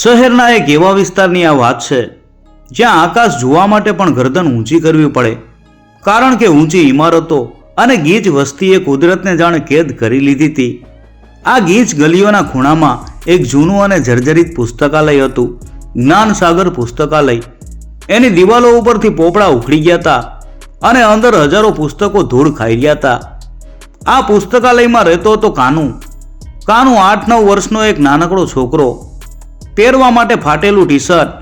શહેરના એક એવા વિસ્તારની આ વાત છે, જ્યાં આકાશ જોવા માટે પણ ગરદન ઊંચી કરવી પડે. કારણ કે ઊંચી ઇમારતો અને ગીચ વસ્તીએ કુદરતને જાણે કેદ કરી લીધી હતી. આ ગીચ ગલીઓના ખૂણામાં એક જૂનું અને જર્જરિત પુસ્તકાલય હતું જ્ઞાનસાગર પુસ્તકાલય. એની દિવાલો ઉપરથી પોપડા ઉખડી ગયા હતા અને અંદર હજારો પુસ્તકો ધૂળ ખાઈ ગયા હતા. આ પુસ્તકાલયમાં રહેતો હતો કાનુ. કાનુ આઠ નવ વર્ષનો એક નાનકડો છોકરો પહેરવા માટે ફાટેલું ટી શર્ટ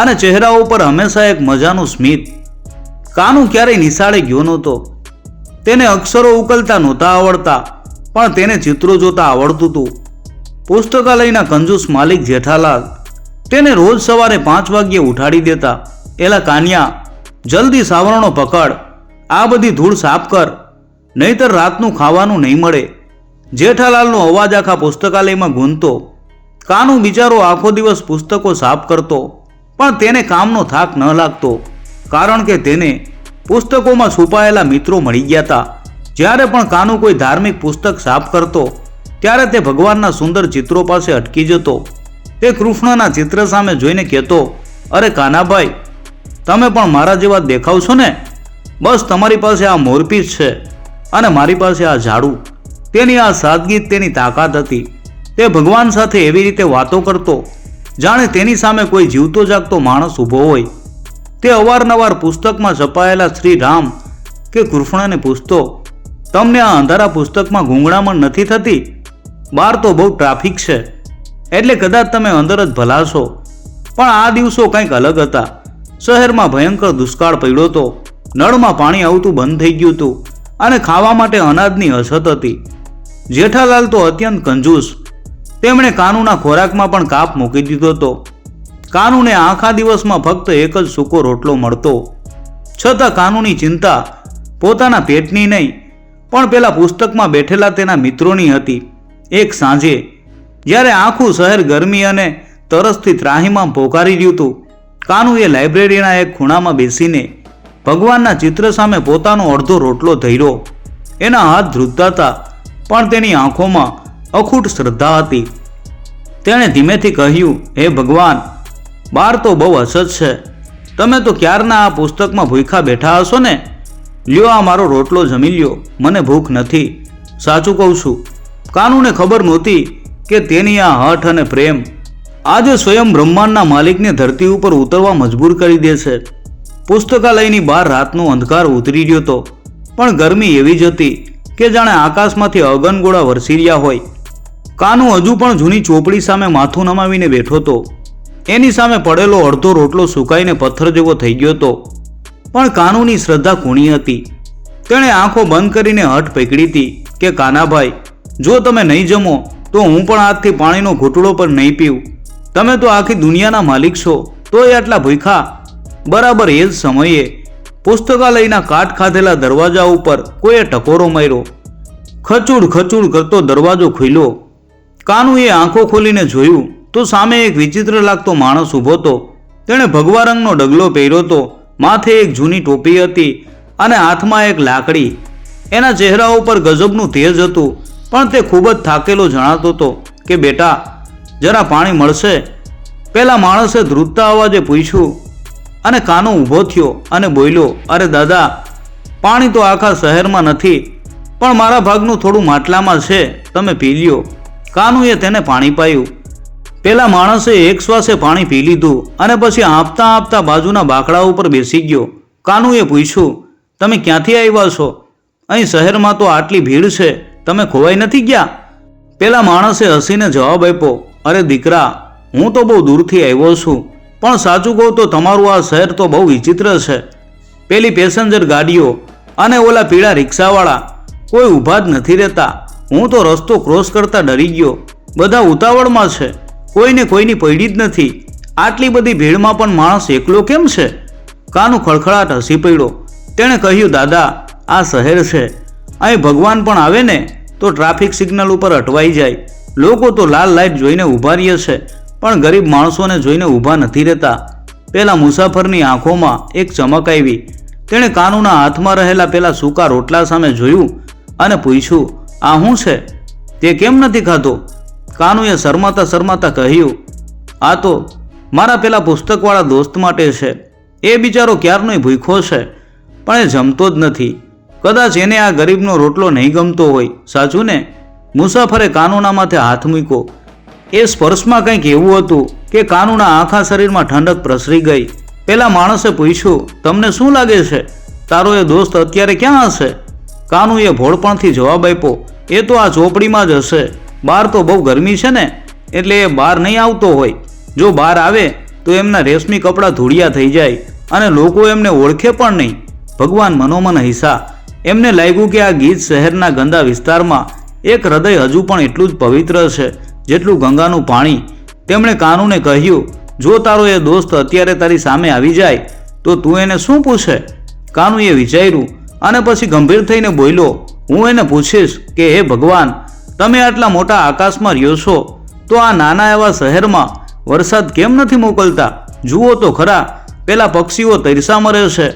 અને ચહેરા ઉપર હંમેશા એક મજાનું સ્મિત. કાનું ક્યારેય નિશાળે ગયો નહોતો. તેને અક્ષરો ઉકલતા નહોતા આવડતા, પણ તેને ચિત્રો જોતા આવડતું હતું. પુસ્તકાલયના કંજૂસ માલિક જેઠાલાલ તેને રોજ સવારે પાંચ વાગ્યે ઉઠાડી દેતા. એલા કાન્યા, જલ્દી સાવરણો પકડ, આ બધી ધૂળ સાફ કર, નહીતર રાતનું ખાવાનું નહીં મળે. જેઠાલાલનો અવાજ આખા પુસ્તકાલયમાં ગૂંજતો કાનું બિચારો આખો દિવસ પુસ્તકો સાફ કરતો, પણ તેને કામનો થાક ન લાગતો, કારણ કે તેને પુસ્તકોમાં છુપાયેલા મિત્રો મળી ગયા હતા જ્યારે પણ કાનું કોઈ ધાર્મિક પુસ્તક સાફ કરતો, ત્યારે તે ભગવાનના સુંદર ચિત્રો પાસે અટકી જતો. તે કૃષ્ણના ચિત્ર સામે જોઈને કહેતો, અરે કાનાભાઈ, તમે પણ મારા જેવા દેખાવ છો ને? બસ તમારી પાસે આ મોરપીસ છે અને મારી પાસે આ ઝાડુ. તેની આ સાદગી તેની તાકાત હતી. તે ભગવાન સાથે એવી રીતે વાતો કરતો. જાણે તેની સામે કોઈ જીવતો જાગતો માણસ ઊભો હોય. તે અવારનવાર પુસ્તકમાં છપાયેલા શ્રી રામ કે કૃષ્ણને પૂછતો, તમને આ અંધારા પુસ્તકમાં ગૂંગળામણ નથી થતી? બહાર તો બહુ ટ્રાફિક છે. એટલે કદાચ તમે અંદર જ ભલાશો. પણ આ દિવસો કંઈક અલગ હતા. શહેરમાં ભયંકર દુષ્કાળ પડ્યો હતો. નળમાં પાણી આવતું બંધ થઈ ગયું હતું. અને ખાવા માટે અનાજની અછત હતી. જેઠાલાલ તો અત્યંત કંજૂસ તેમણે કાનુના ખોરાકમાં પણ કાપ મૂકી દીધો હતો. કાનુને આખા દિવસમાં ફક્ત એક જ સૂકો રોટલો મળતો. છતાં કાનુની ચિંતા પોતાના પેટની નહીં, પણ પેલા પુસ્તકમાં બેઠેલા તેના મિત્રોની હતી. એક સાંજે, જ્યારે આખું શહેર ગરમી અને તરસથી ત્રાહીમાં પોકારી રહ્યું હતું, કાનુએ લાઇબ્રેરીના એક ખૂણામાં બેસીને ભગવાનના ચિત્ર સામે પોતાનો અડધો રોટલો ધર્યો. એના હાથ ધ્રુજતા હતા, પણ તેની આંખોમાં અખૂટ શ્રદ્ધા હતી. તેણે ધીમેથી કહ્યું, હે ભગવાન બહાર તો બહુ અસજ છે. તમે તો ક્યારના આ પુસ્તકમાં ભૂખા બેઠા હશો ને? લ્યો આ મારો રોટલો જમી લ્યો, મને ભૂખ નથી. સાચું કહું છું, કાનુને ખબર નહોતી કે તેની આ હઠ અને પ્રેમ આજે સ્વયં બ્રહ્માંડના માલિકને ધરતી ઉપર ઉતરવા મજબૂર કરી દે છે. પુસ્તકાલયની બહાર રાતનો અંધકાર ઉતરી રહ્યો હતો પણ ગરમી એવી જ હતી કે જાણે આકાશમાંથી અગનગોળા વરસી રહ્યા હોય. કાનુ હજુ પણ જૂની ચોપડી સામે માથું નમાવીને બેઠો હતો. એની સામે પડેલો અડધો રોટલો સુકાઈને પથ્થર જેવો થઈ ગયો હતો. પણ કાનુની શ્રદ્ધા ખૂણી હતી. તેણે આંખો બંધ કરીને હઠ પકડી હતી કે, કાનાભાઈ, જો તમે નહીં જમો, તો હું પણ આજથી પાણીનો ઘૂંટડો પર નહીં પીવું. તમે તો આખી દુનિયાના માલિક છો, તોય આટલા ભૂખા બરાબર એ જ સમયે પુસ્તકાલયના કાટ ખાધેલા દરવાજા ઉપર કોઈએ ટકોરો માર્યો. ખચુડ ખચુડ કરતો દરવાજો ખુલ્યો. કાનુએ આંખો ખોલીને જોયું તો સામે એક વિચિત્ર લાગતો માણસ ઊભો હતો. તેણે ભગવા રંગનો ડગલો પહેર્યો હતો. માથે એક જૂની ટોપી હતી અને હાથમાં એક લાકડી. એના ચહેરા ઉપર ગજબનું તેજ હતું, પણ તે ખૂબ જ થાકેલો જણાતો હતો કે, બેટા, જરા પાણી મળશે? પેલા માણસે ધ્રુજતા અવાજે પૂછ્યું. અને કાનો ઊભો થયો અને બોલ્યો, અરે દાદા, પાણી તો આખા શહેરમાં નથી, પણ મારા ભાગનું થોડું માટલામાં છે, તમે પી લ્યો. કાનુએ તેને પાણી પાયું. પેલા માણસે એક શ્વાસે પાણી પી લીધું અને પછી આંપતા આપતા બાજુના બાકડા ઉપર બેસી ગયો. કાનુએ પૂછ્યું, તમે ક્યાંથી આવ્યા છો? અહીં શહેરમાં તો આટલી ભીડ છે, તમે ખોવાઈ નથી ગયા? પેલા માણસે હસીને જવાબ આપ્યો, અરે દીકરા, હું તો બહુ દૂરથી આવ્યો છું, પણ સાચું કહું તો તમારું આ શહેર તો બહુ વિચિત્ર છે. પેલી પેસેન્જર ગાડીઓ અને ઓલા પીળા રિક્ષાવાળા કોઈ ઊભા જ નથી રહેતા. હું તો રસ્તો ક્રોસ કરતા ડરી ગયો. બધા ઉતાવળમાં છે. કોઈને કોઈની પૈડી જ નથી. આટલી બધી ભીડમાં પણ માણસ એકલો કેમ છે? કાનું ખળખળાટ હસી પડ્યો. તેણે કહ્યું, દાદા, આ શહેર છે. અહીં ભગવાન પણ આવે ને, તો ટ્રાફિક સિગ્નલ ઉપર અટવાઈ જાય. લોકો તો લાલ લાઇટ જોઈને ઊભા રહે છે, પણ ગરીબ માણસોને જોઈને ઊભા નથી રહેતા. પેલા મુસાફરની આંખોમાં એક ચમક આવી. તેણે કાનુના હાથમાં રહેલા પેલા સૂકા રોટલા સામે જોયું અને પૂછ્યું આ શું છે? તે કેમ નથી ખાતો? કાનુએ શરમાતા શરમાતા કહ્યું, આ તો મારા પેલા પુસ્તકવાળા દોસ્ત માટે છે. એ બિચારો ક્યારનોય ભૂખો છે. પણ એ જમતો જ નથી. કદાચ એને આ ગરીબનો રોટલો નહીં ગમતો હોય. સાચું ને? મુસાફરે કાનુના માથે હાથ મૂક્યો. એ સ્પર્શમાં કંઈક એવું હતું કે કાનુના આખા શરીરમાં ઠંડક પ્રસરી ગઈ. પેલા માણસે પૂછ્યું, તમને શું લાગે છે? તારો એ દોસ્ત અત્યારે ક્યાં હશે? કાનુએ ભોળપણથી જવાબ આપ્યો, એ તો આ ઝોપડીમાં જ હશે. બહાર તો બહુ ગરમી છે ને, એટલે એ બહાર નહીં આવતો હોય. જો બહાર આવે, તો એમના રેશમી કપડાં ધૂળિયા થઈ જાય અને લોકો એમને ઓળખે પણ નહીં. ભગવાન મનોમન હિસા એમને લાગ્યું કે આ ગીત શહેરના ગંદા વિસ્તારમાં એક હૃદય હજુ પણ એટલું જ પવિત્ર છે, જેટલું ગંગાનું પાણી. તેમણે કાનુને કહ્યું, જો તારો એ દોસ્ત અત્યારે તારી સામે આવી જાય, તો તું એને શું પૂછે? કાનુએ વિચાર્યું અને પછી ગંભીર થઈને બોલ્યો, હું એને પૂછીશ કે, હે ભગવાન, તમે આટલા મોટા આકાશમાં રહ્યો છો, તો આ નાના એવા શહેરમાં વરસાદ કેમ નથી મોકલતા? જુઓ તો ખરા, પેલા પક્ષીઓ તરસા મરે છે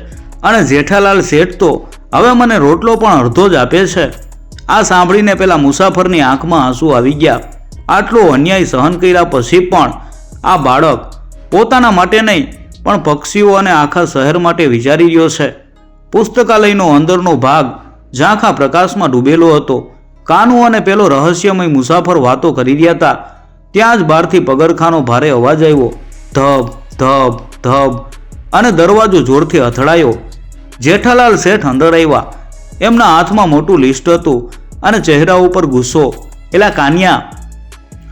અને જેઠાલાલ શેઠ તો હવે મને રોટલો પણ અડધો જ આપે છે. આ સાંભળીને પેલા મુસાફરની આંખમાં આંસુ આવી ગયા. આટલો અન્યાય સહન કર્યા પછી પણ આ બાળક પોતાના માટે નહીં, પણ પક્ષીઓ અને આખા શહેર માટે વિચારી રહ્યો છે. પુસ્તકાલયનો અંદરનો ભાગ ઝાંખા પ્રકાશમાં ડૂબેલો હતો. કાનુ અને પેલો રહસ્યમય મુસાફર વાતો કરી રહ્યા હતા. ત્યાં જ બહારથી પગરખાનો ભારે અવાજ આવ્યો. ધબ ધબ ધબ અને દરવાજો જોરથી અથડાયો. જેઠાલાલ શેઠ અંદર આવ્યા. એમના હાથમાં મોટું લિસ્ટ હતું અને ચહેરા ઉપર ગુસ્સો. એલા કાન્યા,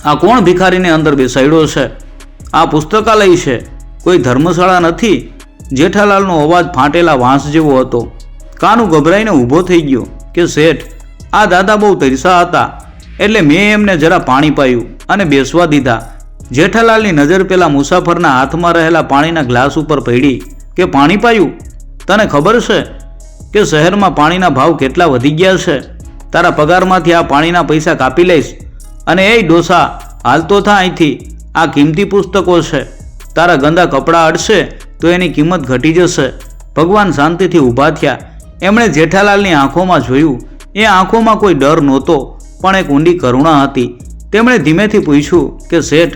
આ કોણ ભિખારીને અંદર બેસાડ્યો છે? આ પુસ્તકાલય છે. કોઈ ધર્મશાળા નથી? જેઠાલાલનો અવાજ ફાટેલા વાંસ જેવો હતો. કાનું ગભરાઈને ઊભો થઈ ગયો કે, શેઠ, આ દાદા બહુ તરસા હતા, એટલે મેં એમને જરા પાણી પાયું અને બેસવા દીધા. જેઠાલાલની નજર પેલા મુસાફરના હાથમાં રહેલા પાણીના ગ્લાસ ઉપર પડી કે, પાણી પાયું? તને ખબર છે કે શહેરમાં પાણીના ભાવ કેટલા વધી ગયા છે? તારા પગારમાંથી આ પાણીના પૈસા કાપી લઈશ અને એ ડોસા હાલતો થા અહીંથી. આ કિંમતી પુસ્તકો છે. તારા ગંદા કપડાં અડશે તો એની કિંમત ઘટી જશે. ભગવાન શાંતિથી ઊભા થયા. એમણે જેઠાલાલની આંખોમાં જોયું. એ આંખોમાં કોઈ ડર નહોતો, પણ એક ઊંડી કરુણા હતી. તેમણે ધીમેથી પૂછ્યું કે, શેઠ,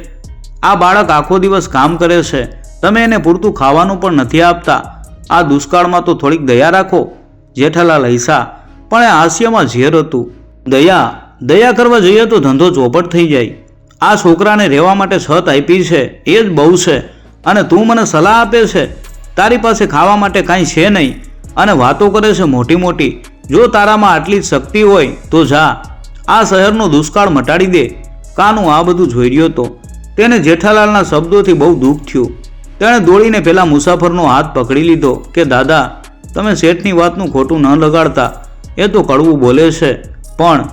આ બાળક આખો દિવસ કામ કરે છે. તમે એને પૂરતું ખાવાનું પણ નથી આપતા. આ દુષ્કાળમાં તો થોડીક દયા રાખો. જેઠાલાલ હૈસા પણ એ હાસ્યમાં ઝેર હતું. દયા? દયા કરવા જઈએ તો ધંધો ચોપટ થઈ જાય. આ છોકરાને રહેવા માટે છત આપી છે. એ જ બહુ છે. અને તું મને સલાહ આપે છે. તારી પાસે ખાવા માટે કાંઈ છે નહીં. અને વાતો કરે છે મોટી મોટી. જો તારામાં આટલી જ શક્તિ હોય, તો જા. આ શહેરનો દુષ્કાળ મટાડી દે. કાનું આ બધું જોઈ રહ્યો હતો તેને જેઠાલાલના શબ્દોથી બહુ દુઃખ થયું. તેણે દોડીને પેલા મુસાફરનો હાથ પકડી લીધો કે, દાદા, તમે શેઠની વાતનું ખોટું ન લગાડતા. એ તો કડવું બોલે છે. પણ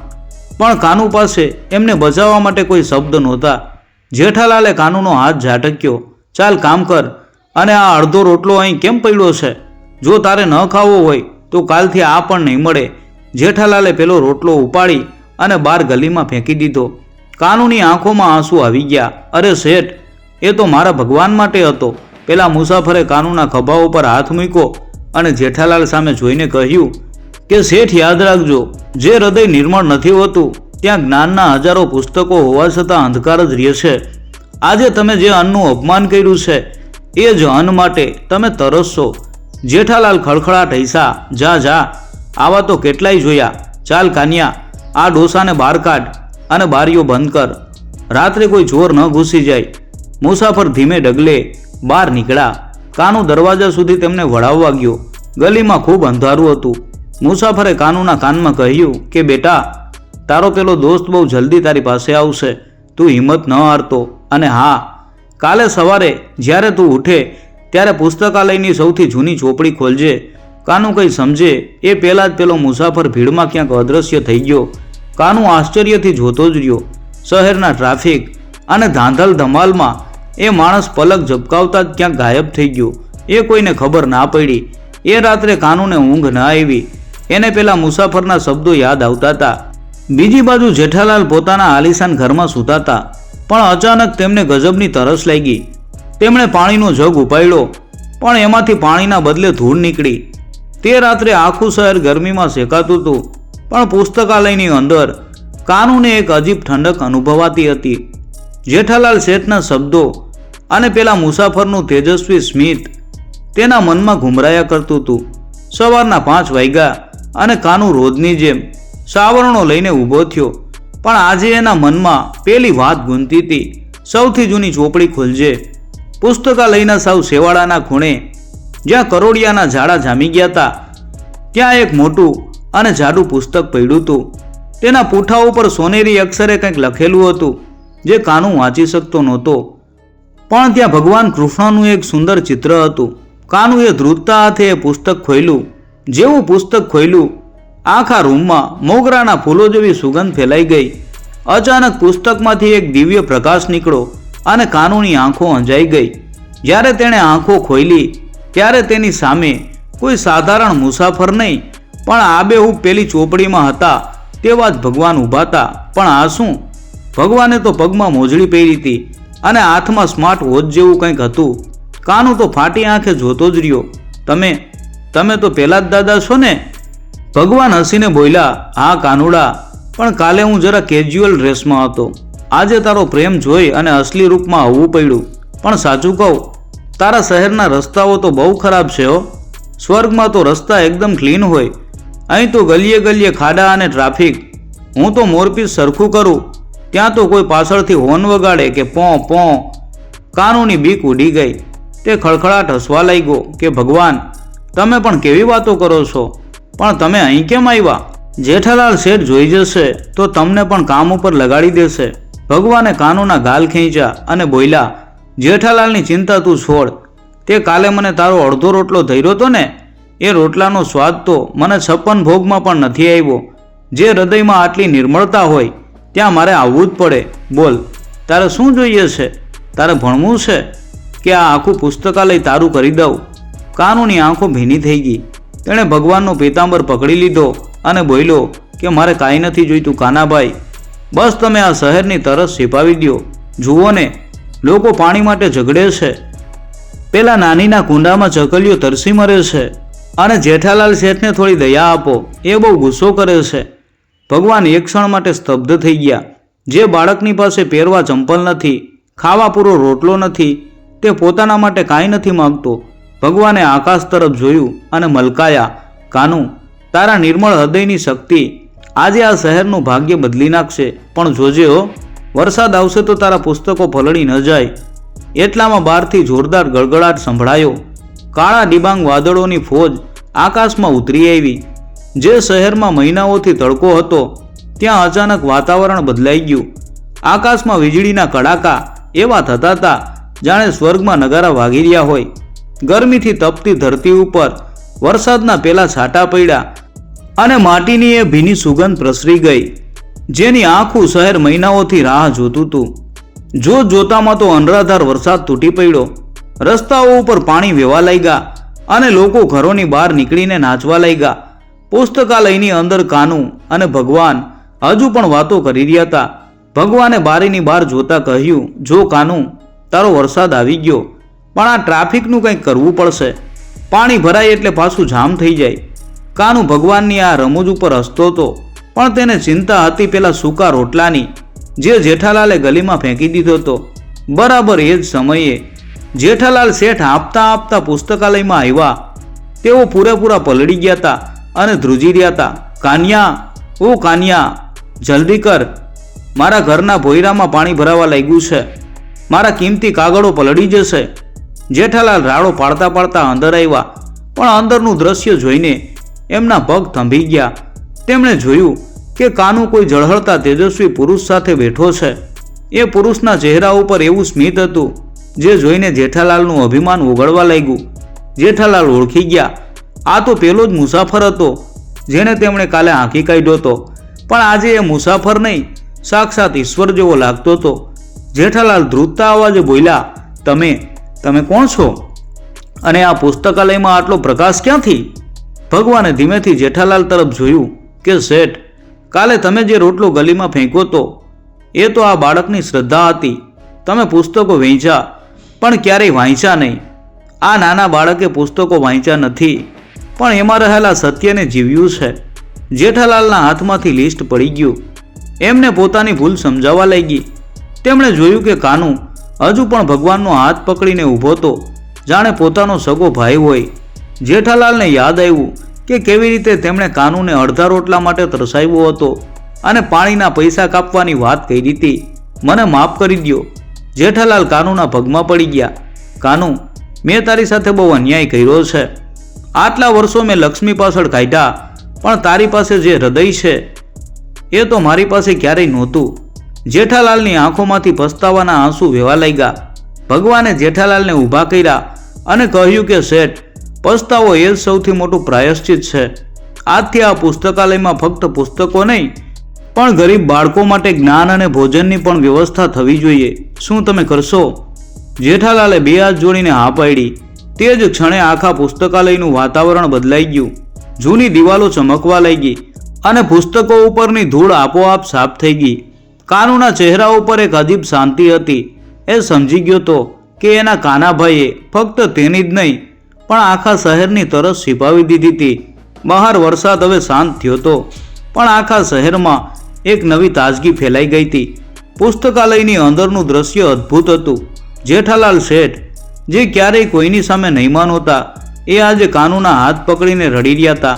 પણ કાનુ પાસે એમને બચાવવા માટે કોઈ શબ્દ નહોતા. જેઠાલાલે કાનુનો હાથ ઝાટક્યો. ચાલ કામ કર. અને આ અડધો રોટલો અહીં કેમ પડ્યો છે? જો તારે ન ખાવો હોય, તો કાલથી આ પણ નહીં મળે. જેઠાલાલે પેલો રોટલો ઉપાડી અને બાર ગલીમાં ફેંકી દીધો. કાનુની આંખોમાં આંસુ આવી ગયા. અરે શેઠ, એ તો મારા ભગવાન માટે હતો. પેલા મુસાફરે કાનુના ખભા ઉપર હાથ મૂક્યો અને જેઠાલાલ સામે જોઈને કહ્યું કે, શેઠ, યાદ રાખજો, જે હૃદય નિર્મળ નથી હોતું, ત્યાં જ્ઞાનના હજારો પુસ્તકો હોવા છતાં અંધકાર જ રહે છે. આજે તમે જે અન્નનું અપમાન કર્યું છે, એ જ અન્ન માટે તમે તરસશો. જેઠાલાલ ખળખળાટ હૈસા, જા જા, આવા તો કેટલાય જોયા. ચાલ કાન્યા, આ ડોસાને બહાર કાઢ અને બારીઓ બંધ કર. રાત્રે કોઈ ચોર ન ઘૂસી જાય. મુસાફર ધીમે ડગલે, બહાર નીકળ્યા. કાનુ દરવાજા સુધી તેમને વળાવવા ગયો. ગલીમાં ખૂબ અંધારું હતું. મુસાફરે કાનુના કાનમાં કહ્યું કે, બેટા, તારો પેલો દોસ્ત બહુ જલ્દી તારી પાસે આવશે. તું હિંમત ન હારતો. અને હા, કાલે સવારે જ્યારે તું ઉઠે, ત્યારે પુસ્તકાલયની સૌથી જૂની ચોપડી ખોલજે. કાનું કંઈ સમજે? એ પહેલાં જ પેલો મુસાફર ભીડમાં ક્યાંક અદૃશ્ય થઈ ગયો. કાનું આશ્ચર્યથી જોતો જ રહ્યો. શહેરના ટ્રાફિક અને ધાંધલ ધમાલમાં એ માણસ પલક ઝબકાવતા જ ક્યાંક ગાયબ થઈ ગયો. એ કોઈને ખબર ના પડી. એ રાત્રે કાનુને ઊંઘ ના આવી. એને પેલા મુસાફરના શબ્દો યાદ આવતા હતા. બીજી બાજુ જેઠાલાલ પોતાના આલિશાન ઘરમાં સૂતા હતા. પણ અચાનક તેમને ગજબની તરસ લાગી. તેમણે પાણીનો જગ ઉપાડ્યો, પણ એમાંથી પાણીના બદલે ધૂળ નીકળી. તે રાત્રે આખું શહેર ગરમીમાં શેકાતું હતું, પણ પુસ્તકાલયની અંદર કાનૂને એક અજીબ ઠંડક અનુભવાતી હતી. જેઠાલાલ શેઠના શબ્દો અને પેલા મુસાફરનું તેજસ્વી સ્મિત તેના મનમાં ઘુમરાયા કરતું હતું. સવારના પાંચ વાગ્યા અને કાનું રોજની જેમ સાવરણો લઈને ઊભો થયો. પણ આજે એના મનમાં પેલી વાત ગુંતી હતી. સૌથી જૂની ચોપડી ખોલજે. પુસ્તકાલયના સાવ શેવાળાના ખૂણે, જ્યાં કરોડિયાના ઝાડા જામી ગયા હતા. ત્યાં એક મોટું અને જાડું પુસ્તક પડ્યું હતું. તેના પૂઠા ઉપર સોનેરી અક્ષરે કંઈક લખેલું હતું, જે કાનું વાંચી શકતો નહોતો. પણ ત્યાં ભગવાન કૃષ્ણનું એક સુંદર ચિત્ર હતું. કાનુએ ધ્રુજતા હાથે એ પુસ્તક ખોલ્યું જેવું પુસ્તક ખોલ્યું આખા રૂમમાં મોગરાના ફૂલો જેવી સુગંધ ફેલાઈ ગઈ. અચાનક પુસ્તકમાંથી એક દિવ્ય પ્રકાશ નીકળ્યો અને કાનૂની આંખો અંજાઈ ગઈ. જ્યારે તેણે આંખો ખોલી ત્યારે તેની સામે કોઈ સાધારણ મુસાફર નહીં, પણ આબેહૂબ પેલી ચોપડીમાં હતા તેવા જ ભગવાન ઊભા હતા પણ આ શું? ભગવાને તો પગમાં મોજડી પહેરી હતી અને હાથમાં સ્માર્ટ વોચ જેવું કંઈક હતું. કાનું તો ફાટી આંખે જોતો જ રહ્યો. તમે તમે તો પહેલાં જ દાદા છો ને? ભગવાન હસીને બોલ્યા, હા, કાનુડા, પણ કાલે હું જરા કેજ્યુઅલ ડ્રેસમાં હતો. આજે તારો પ્રેમ જોઈ અને અસલી રૂપમાં આવવું પડ્યું. પણ સાચું કહું, તારા શહેરના રસ્તાઓ તો બહુ ખરાબ છે હો. સ્વર્ગમાં તો રસ્તા એકદમ ક્લીન હોય. અહીં તો ગલીએ ગલીએ ખાડા અને ટ્રાફિક હું તો મોરપીસ સરખું કરું. ત્યાં તો કોઈ પાછળથી હોર્ન વગાડે કે પોં પોં. કાનુની બીક ઉડી ગઈ. તે ખળખળાટ હસવા લાગ્યો કે, ભગવાન, તમે પણ કેવી વાતો કરો છો? પણ તમે અહીં કેમ આવ્યા? જેઠાલાલ શેઠ જોઈ જશે તો તમને પણ કામ ઉપર લગાડી દેશે. ભગવાને કાનુના ગાલ ખેંચ્યા અને બોલ્યા, જેઠાલાલની ચિંતા તું છોડ. તે કાલે મને તારો અડધો રોટલો ધર્યો હતો ને? એ રોટલાનો સ્વાદ તો મને છપ્પન ભોગમાં પણ નથી આવ્યો. જે હૃદયમાં આટલી નિર્મળતા હોય, ત્યાં મારે આવવું જ પડે. બોલ, તારે શું જોઈએ છે? તારે ભણવું છે? કે આ આખું પુસ્તકાલય તારું કરી દઉં? કાનુની આંખો ભીની થઈ ગઈ. તેણે ભગવાનનો પીતાંબર પકડી લીધો અને બોલ્યો કે મારે કાંઈ નથી જોઈતું, કાનાભાઈ. બસ તમે આ શહેરની તરસ છીપાવી દો જુઓ ને, લોકો પાણી માટે ઝઘડે છે. પેલા નાનીના કુંડામાં ચકલીઓ તરસી મરે છે અને જેઠાલાલ શેઠને થોડી દયા આપો, એ બહુ ગુસ્સો કરે છે. ભગવાન એક ક્ષણ માટે સ્તબ્ધ થઈ ગયા. જે બાળકની પાસે પહેરવા ચંપલ નથી, ખાવા પૂરો રોટલો નથી, તે પોતાના માટે કાંઈ નથી માગતો. ભગવાને આકાશ તરફ જોયું અને મલકાયા, કાનું, તારા નિર્મળ હૃદયની શક્તિ આજે આ શહેરનું ભાગ્ય બદલી નાખશે. પણ જોજે હો, વરસાદ આવશે તો તારા પુસ્તકો પલળી ન જાય. એટલામાં બહારથી જોરદાર ગળગળાટ સંભળાયો. કાળા ડિબાંગ વાદળોની ફોજ આકાશમાં ઉતરી આવી. જે શહેરમાં મહિનાઓથી તડકો હતો, ત્યાં અચાનક વાતાવરણ બદલાઈ ગયું. આકાશમાં વીજળીના કડાકા એવા થતા હતા, જાણે સ્વર્ગમાં નગારા વાગી રહ્યા હોય. ગરમીથી તપતી ધરતી ઉપર વરસાદના પેલા છાંટા પડ્યા અને માટીની એ ભીની સુગંધ પ્રસરી ગઈ, જેની આખું શહેર મહિનાઓથી રાહ જોતું હતું. જોત જોતામાં તો અનરાધાર વરસાદ તૂટી પડ્યો. રસ્તાઓ ઉપર પાણી વહેવા લાગ્યા અને લોકો ઘરોની બહાર નીકળીને નાચવા લાગ્યા. પુસ્તકાલયની અંદર કાનું અને ભગવાન હજુ પણ વાતો કરી રહ્યા હતા. ભગવાને બારીની બહાર જોતા કહ્યું, જો કાનું, તારો વરસાદ આવી ગયો. પણ આ ટ્રાફિકનું કંઈક કરવું પડશે. પાણી ભરાય એટલે પાછું જામ થઈ જાય. કાનુ ભગવાનની આ રમૂજ ઉપર હસતો હતો, પણ તેને ચિંતા હતી પેલા સૂકા રોટલાની, જે જેઠાલાલે ગલીમાં ફેંકી દીધો હતો. બરાબર એ જ સમયે, જેઠાલાલ શેઠ આપતા આપતા પુસ્તકાલયમાં આવ્યા. તેઓ પૂરેપૂરા પલળી ગયા હતા અને ધ્રુજી રહ્યા હતા. કાન્યા, ઓ કાન્યા, જલ્દી કર. મારા ઘરના ભોયરામાં પાણી ભરાવા લાગ્યું છે. મારા કિંમતી કાગળો પલળી જશે. જેઠાલાલ રાડો પાડતા પાડતા અંદર આવ્યા. પણ અંદરનું દ્રશ્ય જોઈને એમના પગ થંભી ગયા. તેમણે જોયું કે કાનું કોઈ ઝળહળતા તેજસ્વી પુરુષ સાથે બેઠો છે. એ પુરુષના ચહેરા ઉપર એવું સ્મિત હતું, જે જોઈને જેઠાલાલનું અભિમાન ઓગળવા લાગ્યું. જેઠાલાલ ઓળખી ગયા. આ તો પેલો જ મુસાફર હતો જેને તેમણે કાલે આંકી કાઢ્યો હતો. પણ આજે એ મુસાફર નહીં, સાક્ષાત ઈશ્વર જેવો લાગતો હતો. જેઠાલાલ ધ્રુતતા અવાજે બોલ્યા, તમે તમે કોણ છો? અને આ પુસ્તકાલયમાં આટલો પ્રકાશ ક્યાંથી? ભગવાને ધીમેથી જેઠાલાલ તરફ જોયું કે, શેઠ, કાલે તમે જે રોટલો ગલીમાં ફેંક્યો તો, એ તો આ બાળકની શ્રદ્ધા હતી. તમે પુસ્તકો વેચ્યા, પણ ક્યારેય વાંચ્યા નહીં. આ નાના બાળકે પુસ્તકો વાંચ્યા નથી. પણ એમાં રહેલા સત્યને જીવ્યું છે. જેઠાલાલના હાથમાંથી લિસ્ટ પડી ગયું. એમને પોતાની ભૂલ સમજાવવા લાગી. તેમણે જોયું કે કાનું હજુ પણ ભગવાનનો હાથ પકડીને ઊભો તો જાણે પોતાનો સગો ભાઈ હોય. જેઠાલાલને યાદ આવ્યું કે કેવી રીતે તેમણે કાનૂને અડધા રોટલા માટે તરસાવ્યો હતો અને પાણીના પૈસા કાપવાની વાત કરી હતી મને માફ કરી દ્યો. જેઠાલાલ કાનૂના પગમાં પડી ગયા. કાનુ, મેં તારી સાથે બહુ અન્યાય કર્યો છે. આટલા વર્ષો મેં લક્ષ્મી પાછળ કાઢ્યા, પણ તારી પાસે જે હૃદય છે, એ તો મારી પાસે ક્યારેય નહોતું. જેઠાલાલની આંખોમાંથી પસ્તાવાના આંસુ વહેવા લાગ્યા. ભગવાને જેઠાલાલને ઊભા કર્યા અને કહ્યું કે, શેઠ, પસ્તાવો એ જ સૌથી મોટું પ્રાયશ્ચિત છે. આજથી આ પુસ્તકાલયમાં ફક્ત પુસ્તકો નહીં, પણ ગરીબ બાળકો માટે જ્ઞાન અને ભોજનની પણ વ્યવસ્થા થવી જોઈએ. શું તમે કરશો? જેઠાલાલે બે હાથ જોડીને હા પાડી. તે જ ક્ષણે આખા પુસ્તકાલયનું વાતાવરણ બદલાઈ ગયું. જૂની દિવાલો ચમકવા લાગી અને પુસ્તકો ઉપરની ધૂળ આપોઆપ સાફ થઈ ગઈ. કાનુના ચહેરા ઉપર એક અજીબ શાંતિ હતી. એ સમજી ગયો તો કે એના કાનાભાઈએ ફક્ત તેની જ નહીં, પણ આખા શહેરની તરસ छिપાવી દીધી હતી. બહાર વરસાદ હવે શાંત થયો હતો પણ આખા શહેરમાં એક નવી તાજગી ફેલાઈ ગઈ હતી. પુસ્તકાલયની અંદરનું દ્રશ્ય અદ્ભુત હતું. જેઠાલાલ શેઠ, જે ક્યારેય કોઈની સામે નહીં હતા એ આજે કાનુના હાથ પકડીને રડી રહ્યા હતા.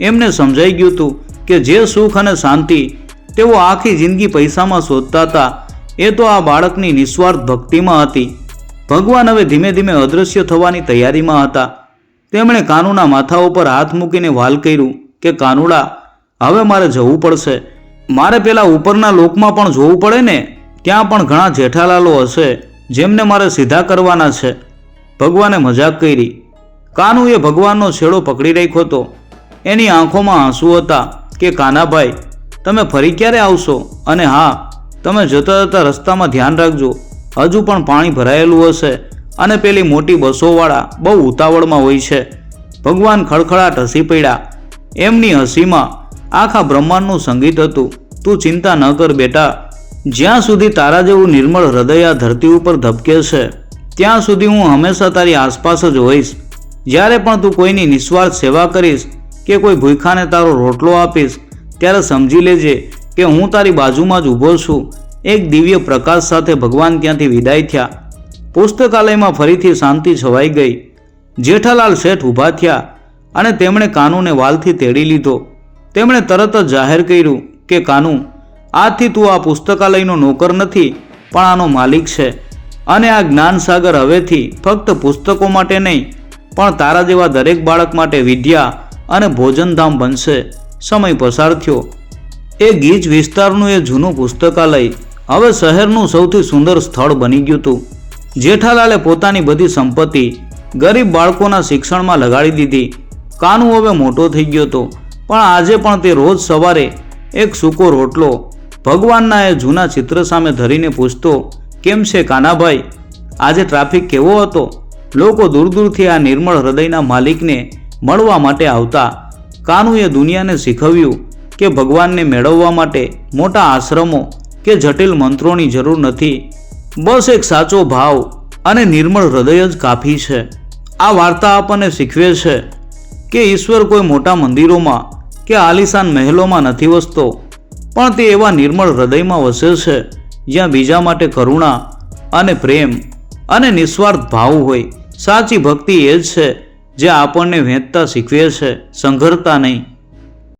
એમને સમજાઈ ગયું હતું કે જે સુખ અને શાંતિ તેઓ આખી જિંદગી પૈસામાં શોધતા હતા. એ તો આ બાળકની નિસ્વાર્થ ભક્તિમાં હતી. ભગવાન હવે ધીમે ધીમે અદૃશ્ય થવાની તૈયારીમાં હતા. તેમણે કાનુના માથા ઉપર હાથ મૂકીને વાલ કર્યું કે, કાનુડા, હવે મારે જવું પડશે. મારે પેલા ઉપરના લોકમાં પણ જોવું પડે ને? ત્યાં પણ ઘણા જેઠાલાલો હશે, જેમને મારે સીધા કરવાના છે. ભગવાને મજાક કરી. કાનુએ ભગવાનનો છેડો પકડી રાખ્યો હતો. એની આંખોમાં આંસુ હતા કે, કાનાભાઈ તમે ફરી ક્યારે આવશો? અને હા, તમે જતા જતા રસ્તામાં ધ્યાન રાખજો. હજુ પણ પાણી ભરાયેલું હશે અને પેલી મોટી બસોવાળા બહુ ઉતાવળમાં હોય છે. ભગવાન ખડખડાટ હસી પડ્યા. એમની હસીમાં આખા બ્રહ્માંડનું સંગીત હતું. તું ચિંતા ન કર બેટા. જ્યાં સુધી તારા જેવું નિર્મળ હૃદય આ ધરતી ઉપર ધબકે છે, ત્યાં સુધી હું હંમેશા તારી આસપાસ જ હોઈશ. જ્યારે પણ તું કોઈની નિસ્વાર્થ સેવા કરીશ કે કોઈ ભૂખાને તારો રોટલો આપીશ ત્યારે સમજી લેજે કે હું તારી બાજુમાં જ ઊભો છું. એક દિવ્ય પ્રકાશ સાથે ભગવાન ત્યાંથી વિદાય થયા? પુસ્તકાલયમાં ફરીથી શાંતિ છવાઈ ગઈ. જેઠાલાલ શેઠ ઊભા થયા અને તેમણે કાનુને વાલથી તેડી લીધો. તેમણે તરત જ જાહેર કર્યું કે, કાનુ, આજથી તું આ પુસ્તકાલયનો નોકર નથી, પણ આનો માલિક છે. અને આ જ્ઞાનસાગર હવેથી ફક્ત પુસ્તકો માટે નહીં, પણ તારા જેવા દરેક બાળક માટે વિદ્યા અને ભોજનધામ બનશે. સમય પસાર થયો. એ ગીચ વિસ્તારનું એ જૂનું પુસ્તકાલય હવે શહેરનું સૌથી સુંદર સ્થળ બની ગયું હતું. જેઠાલાલે પોતાની બધી સંપત્તિ ગરીબ બાળકોના શિક્ષણમાં લગાડી દીધી. કાનુ હવે મોટો થઈ ગયો હતો. પણ આજે પણ તે રોજ સવારે એક સૂકો રોટલો ભગવાનના એ જૂના ચિત્ર સામે ધરીને પૂછતો, કેમ છે કાનાભાઈ? આજે ટ્રાફિક કેવો હતો? લોકો દૂર દૂરથી આ નિર્મળ હૃદયના માલિકને મળવા માટે આવતા. કાનુએ દુનિયાને શીખવ્યું કે ભગવાનને મેળવવા માટે મોટા આશ્રમો કે જટિલ મંત્રોની જરૂર નથી. બસ એક સાચો ભાવ અને નિર્મળ હૃદય જ કાફી છે. આ વાર્તા આપણને શીખવે છે કે ઈશ્વર કોઈ મોટા મંદિરોમાં કે આલિશાન મહેલોમાં નથી વસતો, પણ તે એવા નિર્મળ હૃદયમાં વસે છે જ્યાં બીજા માટે કરુણા અને પ્રેમ અને નિસ્વાર્થ ભાવ હોય. સાચી ભક્તિ એ જ છે જે આપણને વહેંચતા શીખવે છે સંઘરતા નહીં.